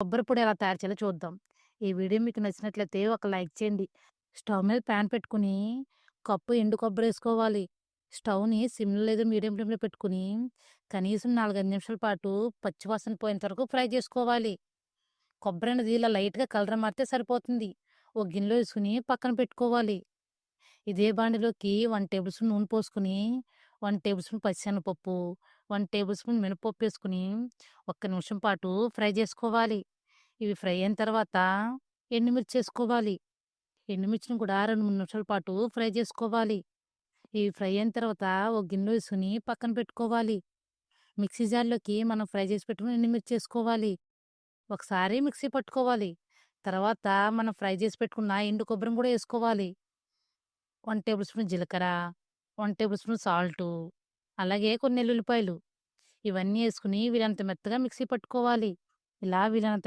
కొబ్బరి పొడి ఎలా తయారు చేయాలో చూద్దాం. ఈ వీడియో మీకు నచ్చినట్లయితే ఒక లైక్ చేయండి. స్టవ్ మీద ప్యాన్ పెట్టుకొని కప్పు ఎండు కొబ్బరి వేసుకోవాలి స్టవ్‌ని సిమ్‌లో లేదా మీడియం ఫ్లేమ్‌లో పెట్టుకొని కనీసం 4, 5 నిమిషాల పాటు పచ్చివాసన పోయేంత వరకు ఫ్రై చేసుకోవాలి. కొబ్బరి అనేది ఇలా లైట్‌గా కలర్ మారితే సరిపోతుంది. ఒక గిన్నెలో వేసుకుని పక్కన పెట్టుకోవాలి. ఇదే బాండిలోకి వన్ టేబుల్ స్పూన్ నూనె పోసుకొని వన్ టేబుల్ స్పూన్ పచ్చిశనగపప్పు, వన్ టేబుల్ స్పూన్ మినపప్పు వేసుకుని ఒక్క నిమిషం పాటు ఫ్రై చేసుకోవాలి. ఇవి ఫ్రై అయిన తర్వాత ఎండుమిర్చి వేసుకోవాలి ఎండుమిర్చిని కూడా 2, 3 నిమిషాల పాటు ఫ్రై చేసుకోవాలి. ఇవి ఫ్రై అయిన తర్వాత ఒక గిన్నె వేసుకుని పక్కన పెట్టుకోవాలి. మిక్సీ జార్‌లోకి మనం ఫ్రై చేసి పెట్టుకుని ఎండుమిర్చి వేసుకోవాలి ఒకసారి మిక్సీ పట్టుకోవాలి. తర్వాత మనం ఫ్రై చేసి పెట్టుకున్న ఎండు కొబ్బరిని కూడా వేసుకోవాలి వన్ టేబుల్ స్పూన్ జీలకర్ర, వన్ టేబుల్ స్పూన్ సాల్టు, అలాగే కొన్ని ఎల్లుల్లిపాయలు. ఇవన్నీ వేసుకుని వీలంత మెత్తగా మిక్సీ పట్టుకోవాలి. ఇలా వీలంత